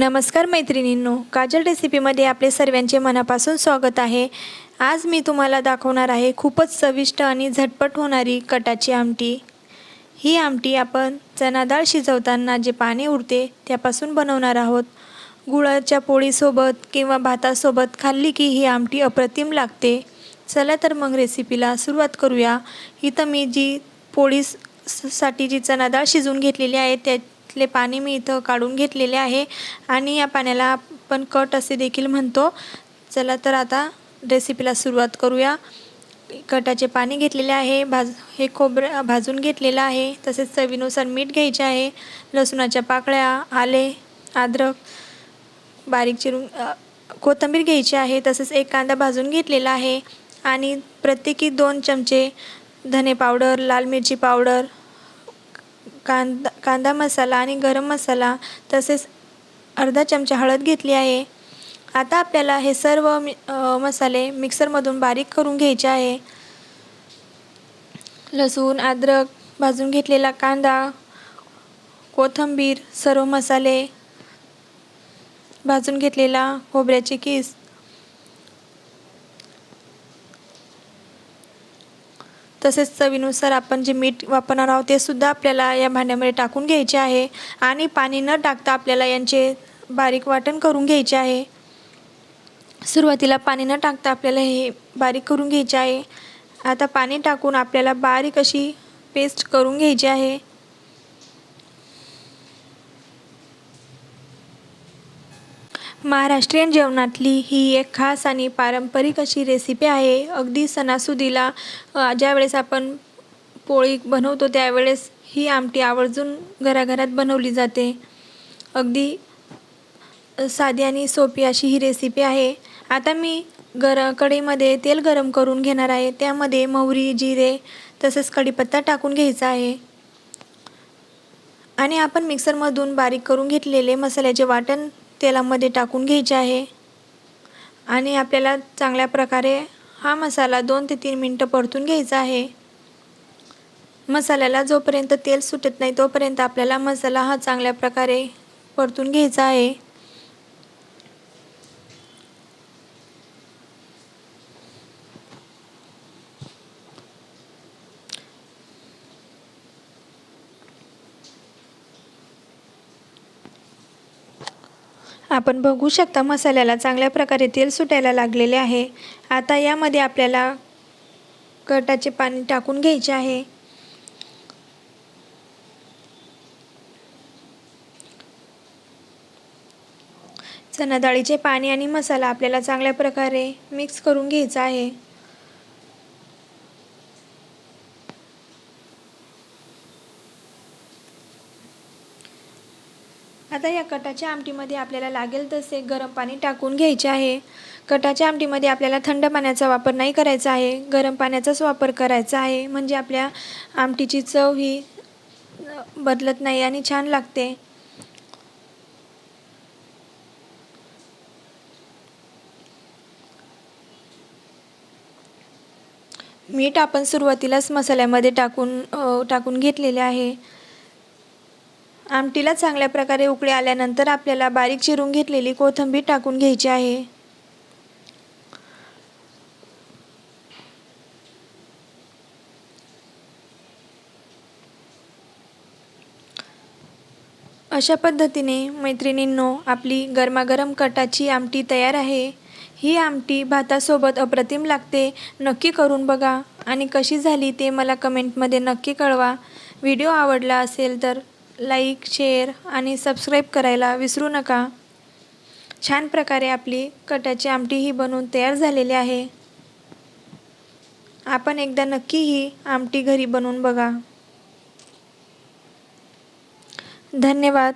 नमस्कार मैत्रिणींनो काजल रेसिपीमध्ये आपले सर्वांचे मनापासून स्वागत आहे. आज मी तुम्हाला दाखवणार आहे खूपच चविष्ट आणि झटपट होणारी कटाची आमटी. ही आमटी आपण चना डाळ शिजवताना जे पाणी उरते त्यापासून बनवणार आहोत. गुळाच्या पोळीसोबत किंवा भातासोबत खाल्ली की ही आमटी अप्रतिम लागते. चला तर मग रेसिपीला सुरुवात करूया. इथं मी जी पोळीसाठी जी चना डाळ शिजवून घेतलेली आहे त्या त्यातले पाणी मी इथं काढून घेतलेले आहे. आणि या पाण्याला आपण कट असे देखील म्हणतो. चला तर आता रेसिपीला सुरुवात करूया. कटाचे पाणी घेतलेले आहे. भाज हे खोबरं भाजून घेतलेलं आहे. तसेच चवीनुसार मीठ घ्यायचे आहे. लसूणाच्या पाकळ्या आले अद्रक बारीक चिरून कोथिंबीर घ्यायची आहे. तसेच एक कांदा भाजून घेतलेला आहे. आणि प्रत्येकी दोन चमचे धने पावडर लाल मिरची पावडर कांदा कांदा मसाला आणि गरम मसाला तसेच अर्धा चमचा हळद घेतली आहे. आता आपल्याला हे सर्व मि मसाले मिक्सरमधून बारीक करून घ्यायचे आहे. लसूण अद्रक भाजून घेतलेला कांदा कोथिंबीर सर्व मसाले भाजून घेतलेला खोबऱ्याचे किस तसेच चवीनुसार आपण जे मीठ वापरणार आहोत ते सुद्धा आपल्याला या भांड्यामध्ये टाकून घ्यायचे आहे. आणि पाणी न टाकता आपल्याला यांचे बारीक वाटण करून घ्यायचे आहे. सुरुवातीला पाणी न टाकता आपल्याला हे बारीक करून घ्यायचे आहे. आता पाणी टाकून आपल्याला बारीक अशी पेस्ट करून घ्यायची आहे. महाराष्ट्रीयन जेवणातली ही एक खास आणि पारंपरिक अशी रेसिपी आहे. अगदी सणासुदीला ज्यावेळेस आपण पोळी बनवतो त्यावेळेस ही आमटी आवर्जून घराघरात बनवली जाते. अगदी साधी आणि सोपी अशी ही रेसिपी आहे. आता मी गर कढईमध्ये तेल गरम करून घेणार आहे. त्यामध्ये मोहरी जिरे तसेच कढीपत्ता टाकून घ्यायचा आहे. आणि आपण मिक्सरमधून बारीक करून घेतलेले मसाल्याचे वाटण तेलामध्ये टाकून घ्यायचे आहे. आणि आपल्याला चांगल्या प्रकारे हा मसाला दोन ते तीन मिनटं परतून घ्यायचा आहे. मसाल्याला जोपर्यंत तेल सुटत नाही तोपर्यंत आपल्याला मसाला हा चांगल्या प्रकारे परतून घ्यायचा आहे. आपण बघू शकता मसाल्याला चांगल्या प्रकारे तेल सुटायला लागलेले आहे. आता यामध्ये आपल्याला कटाचे पाणी टाकून घ्यायचे आहे. चणाडाळीचे पाणी आणि मसाला आपल्याला चांगल्या प्रकारे मिक्स करून घ्यायचा आहे. आता या कटाच्या आमटीमध्ये आपल्याला लागेल तसे गरम पाणी टाकून घ्यायचे आहे. कटाच्या आमटीमध्ये आपल्याला थंड पाण्याचा वापर नाही करायचा आहे. गरम पाण्याचाच वापर करायचा आहे. म्हणजे आपल्या आमटीची चव ही बदलत नाही आणि छान लागते. मीठ आपण सुरुवातीलाच मसाल्यामध्ये टाकून टाकून घेतलेले आहे. आमटीला चांगल्या प्रकारे उकळी आल्यानंतर आपल्याला बारीक चिरून घेतलेली कोथिंबीर टाकून घ्यायची आहे. अशा पद्धतीने मैत्रिणींनो आपली गरमागरम कटाची आमटी तयार आहे. ही आमटी भातासोबत अप्रतिम लागते. नक्की करून बघा. आणि कशी झाली ते मला कमेंटमध्ये नक्की कळवा. व्हिडिओ आवडला असेल तर लाईक शेअर आणि सबस्क्राईब करायला विसरू नका. छान प्रकारे आपली कटाची आमटी ही बनवून तयार झालेली आहे. आपण एकदा नक्की ही आमटी घरी बनवून बघा. धन्यवाद.